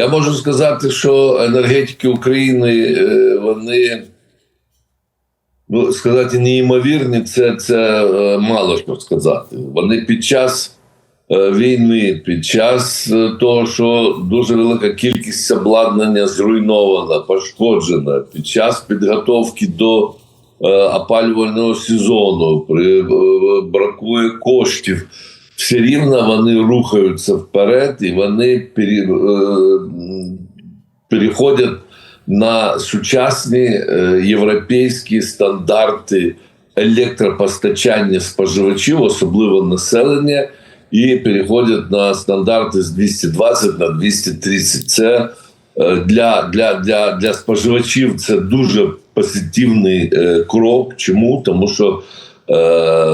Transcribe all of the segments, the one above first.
Я можу сказати, що енергетики України е, вони ну, сказати неймовірні, це, це е, мало що сказати. Вони під час е, війни, під час того, що дуже велика кількість обладнання зруйнована, пошкоджена, під час підготовки до опалювального сезону, при, бракує коштів. Все рівно вони рухаються вперед і вони пере, е, переходять на сучасні е, європейські стандарти електропостачання споживачів, особливо населення, і переходять на стандарти з 220 на 230. Це е, для, для, для, для споживачів це дуже позитивний крок. Чому? Тому що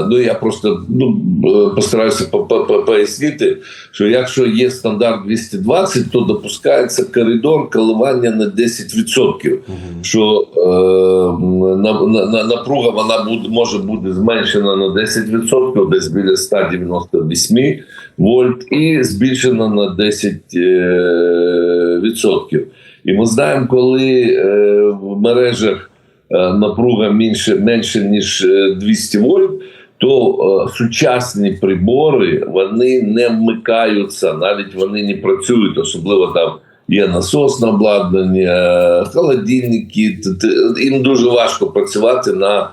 ну я просто ну е, постараюся по- по- по- пояснити, що якщо є стандарт 220, то допускається коридор коливання на 10%. Що е, на, на, на, напруга вона буде може бути зменшена на 10%, десь біля 198 вольт, і збільшена на 10%. Е, відсотків. І ми знаємо, коли е, в мережах е, напруга менше, менше ніж е, 200 вольт, то е, сучасні прибори вони не вмикаються, навіть вони не працюють, особливо там. Є насосне обладнання, холодильники. Їм дуже важко працювати на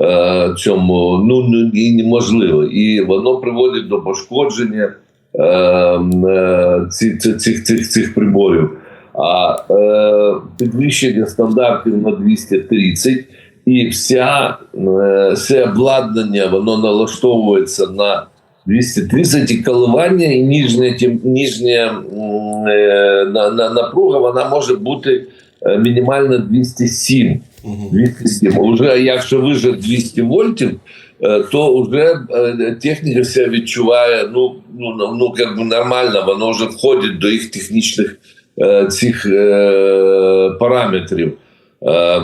е, цьому. Ну ну, і неможливо. І воно приводить до пошкодження е, е, ці- цих, цих, цих приборів. А е, підвищення стандартів на 230 і вся е, все обладнання воно налаштовується на 230 і коливання, і ніжня, ніжня е, на, на, напруга вона може бути мінімально 207. 207. Уже якщо виже 200 вольтів, е, то вже е, техніка вся відчуває ну, ну, ну, ну як би нормально, воно вже входить до їх технічних цих е, параметрів. Е,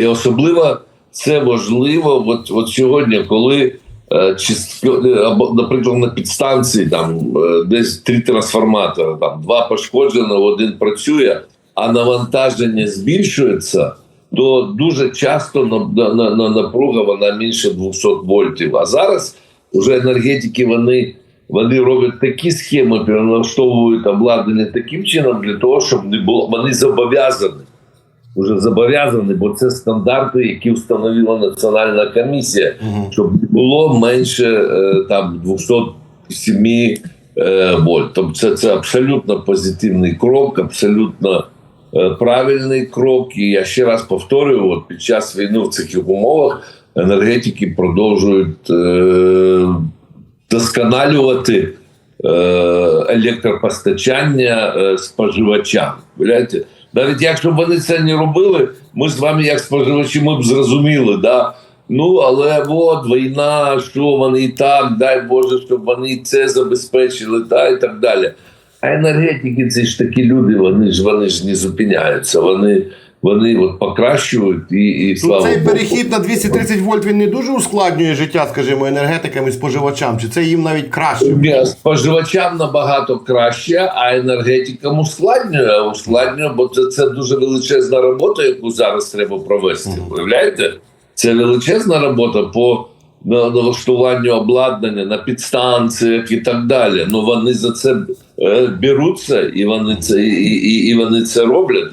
і особливо це важливо от, от сьогодні, коли е, чистко- або, наприклад, на підстанції там е, десь три трансформатори, там два пошкоджено, один працює, а навантаження збільшується, то дуже часто на, на, на напруга вона менше 200 вольтів. А зараз вже енергетики вони. Вони роблять такі схеми, переналаштовують обладнання таким чином для того, щоб не було. Вони зобов'язані вже зобов'язані, бо це стандарти, які встановила національна комісія, щоб не було менше е, там 207 е, вольт. Тобто це, це абсолютно позитивний крок, абсолютно е, правильний крок. І я ще раз повторюю: от під час війни в цих умовах енергетики продовжують досконалювати е, електропостачання е, споживачам. Понимаєте? Навіть якщо б вони це не робили, ми з вами, як споживачі, ми б зрозуміли, да? ну але от війна, що вони і так, дай Боже, щоб вони це забезпечили, да, і так далі. А енергетики це ж такі люди, вони ж вони ж не зупиняються, вони, вони от покращують і, і Ну, слава цей Богу. перехід на 230 вольт він не дуже ускладнює життя, скажімо, енергетикам і споживачам. Чи це їм навіть краще? Ні, Споживачам набагато краще, а енергетикам ускладнює, ускладнює, бо це, це дуже величезна робота, яку зараз треба провести. Уявляєте? Це величезна робота по налаштуванню обладнання на підстанціях і так далі. Ну вони за це е, беруться, і вони це і, і, і вони це роблять.